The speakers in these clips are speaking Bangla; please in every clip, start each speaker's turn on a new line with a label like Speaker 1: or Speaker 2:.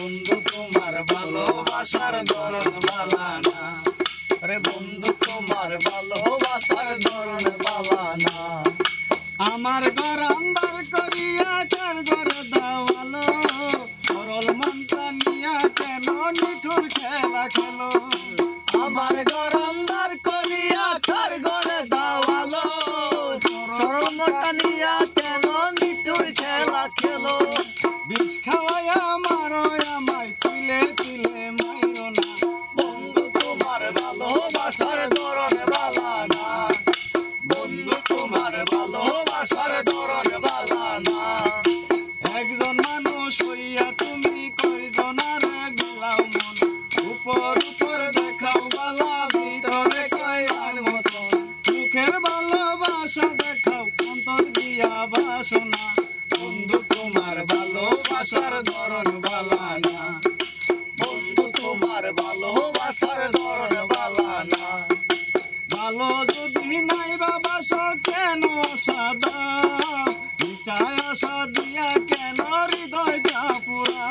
Speaker 1: বন্ধু, তোমার ভালোবাসার ধরন বালানা রে বন্ধু, তোমার ভালোবাসার ধরন বালানা আমার ঘর আন্দার করিয়া চার ঘর দাওয়ালো। সরল মন্ত্র নিয়া কেন নিঠুর খেলা খেলো? আমার ঘর ভালোবাসার ধরন বালা একজন মানুষ হইয়া তুমি দেখাও বালা, ভিতরে বন্ধু, তোমার ভালোবাসার ধরন বালা না। বন্ধু, তোমার ভালোবাসার কেন সাদা? চায় আশা দিয়া কেন হৃদয় পুরা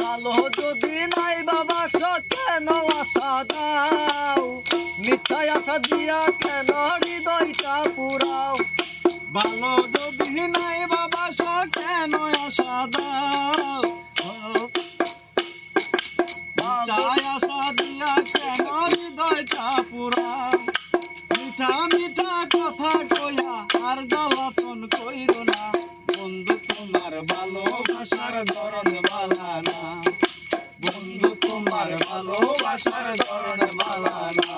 Speaker 1: ভালো যদি নাই বাবা কেন আশা মিথ্যায় আশা দিয়া কেন হৃদয়টা পুরাও ভালো যদি নাই বাবা কেন আশা দাও? ভালোবাসার ধরন বালা না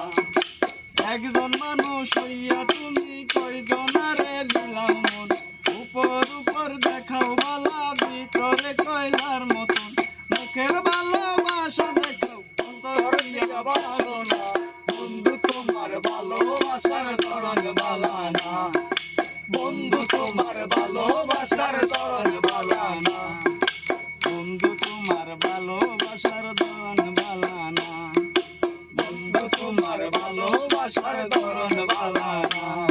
Speaker 1: একজন মানুষ হইয়া তুমি দিলাম মন। উপর উপর দেখাও বালা ভিতরে কয়লার মতন। মুখের ভালোবাসা দেখাও, অন্তর বন্ধু, তোমার ভালোবাসার ধরন বালা না বন্ধু, তোমার ভালোবাসার ধরন বালা Bye.